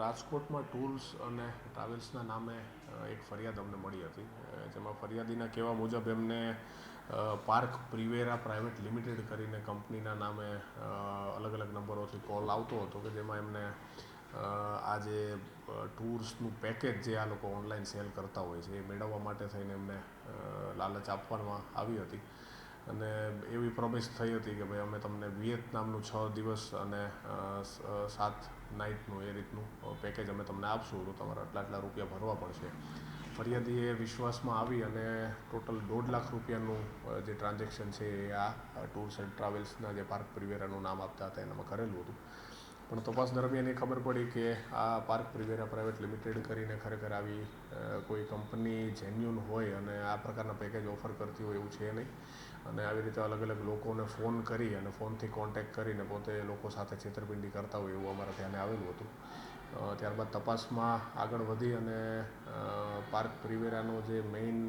રાજકોટમાં ટૂર્સ અને ટ્રાવેલ્સના નામે એક ફરિયાદ અમને મળી હતી. જેમાં ફરિયાદીના કહેવા મુજબ એમને પાર્ક પ્રિવેરા પ્રાઇવેટ લિમિટેડ કરીને કંપનીના નામે અલગ અલગ નંબરોથી કોલ આવતો હતો કે જેમાં એમને આ જે ટૂર્સનું પેકેજ જે આ લોકો ઓનલાઈન સેલ કરતા હોય છે એ મેળવવા માટે થઈને એમને લાલચ આપવામાં આવી હતી. અને એવી પ્રોમિસ થઈ હતી કે ભાઈ અમે તમને વિયેતનામનું છ દિવસ અને સાત નાઇટનું એ રીતનું પેકેજ અમે તમને આપશું તો તમારે આટલા આટલા રૂપિયા ભરવા પડશે. ફરિયાદી એ વિશ્વાસમાં આવી અને ટોટલ દોઢ લાખ રૂપિયાનું જે ટ્રાન્ઝેક્શન છે એ આ ટૂર્સ એન્ડ ટ્રાવેલ્સના જે પાર્ક પ્રિવેરાનું નામ આપતા હતા એનામાં કરેલું હતું. પણ તપાસ દરમિયાન એ ખબર પડી કે આ પાર્ક પ્રિવેરા પ્રાઇવેટ લિમિટેડ કરીને ખરેખર આવી કોઈ કંપની જેન્યુન હોય અને આ પ્રકારના પેકેજ ઓફર કરતી હોય એવું છે નહીં. અને આવી રીતે અલગ અલગ લોકોને ફોન કરી અને ફોનથી કોન્ટેક્ટ કરીને પોતે લોકો સાથે છેતરપિંડી કરતા હોય એવું અમારા ધ્યાને આવેલું હતું. ત્યારબાદ તપાસમાં આગળ વધી અને પાર્ક પ્રિવેરાનો જે મેઇન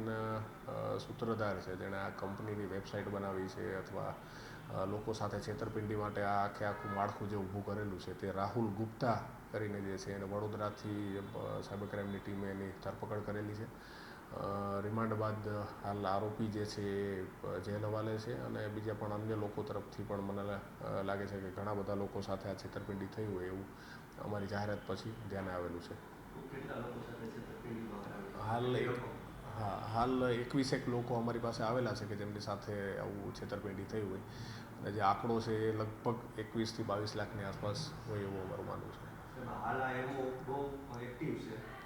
સૂત્રધાર છે, જેણે આ કંપનીની વેબસાઇટ બનાવી છે અથવા લોકો સાથે છેતરપિંડી માટે આ આખે આખું માળખું જે ઊભું કરેલું છે તે રાહુલ ગુપ્તા કરીને જે છે એને વડોદરાથી સાયબર ક્રાઇમની ટીમે એની ધરપકડ કરેલી છે. રિમાન્ડ બાદ હાલ આરોપી જે છે એ જેલ હવાલે છે અને બીજા પણ અન્ય લોકો તરફથી પણ મને લાગે છે કે ઘણા બધા લોકો સાથે આ છેતરપિંડી થઈ હોય એવું અમારી જાહેરાત પછી ધ્યાને આવેલું છે કેટલા લોકો સાથે છેતરપિંડીમાં કરાવી? હાલ એક લોકો? હા હાલ એકવીસેક લોકો અમારી પાસે આવેલા છે કે જેમની સાથે આવું છેતરપિંડી થઈ હોય. અને જે આંકડો છે એ લગભગ એકવીસથી બાવીસ લાખની આસપાસ હોય એવું અમારું માનવું છે.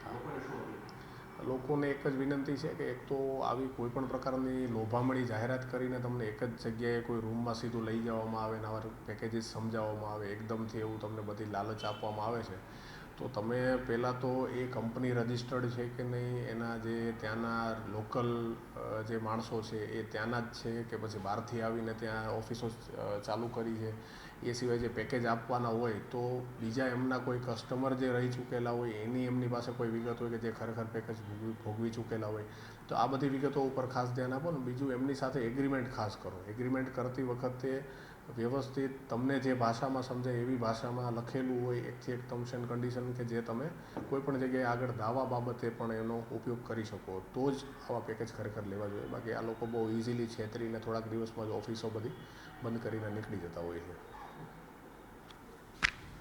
લોકોને લોકોને એક જ વિનંતી છે કે એક તો આવી કોઈ પણ પ્રકારની લોભામણી જાહેરાત કરીને તમને એક જ જગ્યાએ કોઈ રૂમમાં સીધું લઈ જવામાં આવે ને આવા પેકેજીસ સમજાવવામાં આવે એકદમથી એવું તમને બધી લાલચ આપવામાં આવે છે. તો તમે પહેલાં તો એ કંપની રજિસ્ટર્ડ છે કે નહીં? એના જે ત્યાંના લોકલ જે માણસો છે એ ત્યાંના જ છે કે પછી બહારથી આવીને ત્યાં ઓફિસો ચાલુ કરી છે? એ સિવાય જે પેકેજ આપવાના હોય તો બીજા એમના કોઈ કસ્ટમર જે રહી ચૂકેલા હોય, એની એમની પાસે કોઈ વિગત હોય કે જે ખરેખર પેકેજ ભોગવી ભોગવી ચૂકેલા હોય, તો આ બધી વિગતો ઉપર ખાસ ધ્યાન આપો ને. બીજું એમની સાથે એગ્રીમેન્ટ ખાસ કરો. એગ્રીમેન્ટ કરતી વખતે વ્યવસ્થિત તમને જે ભાષામાં સમજાય એવી ભાષામાં લખેલું હોય એકથી એક ટર્મ્સ એન્ડ કન્ડિશન કે જે તમે કોઈ પણ જગ્યાએ આગળ દાવા બાબતે પણ એનો ઉપયોગ કરી શકો. તો જ આવા પેકેજ ખરેખર લેવા જોઈએ. બાકી આ લોકો બહુ ઇઝીલી છેતરીને થોડાક દિવસમાં જ ઓફિસો બધી બંધ કરીને નીકળી જતા હોય છે.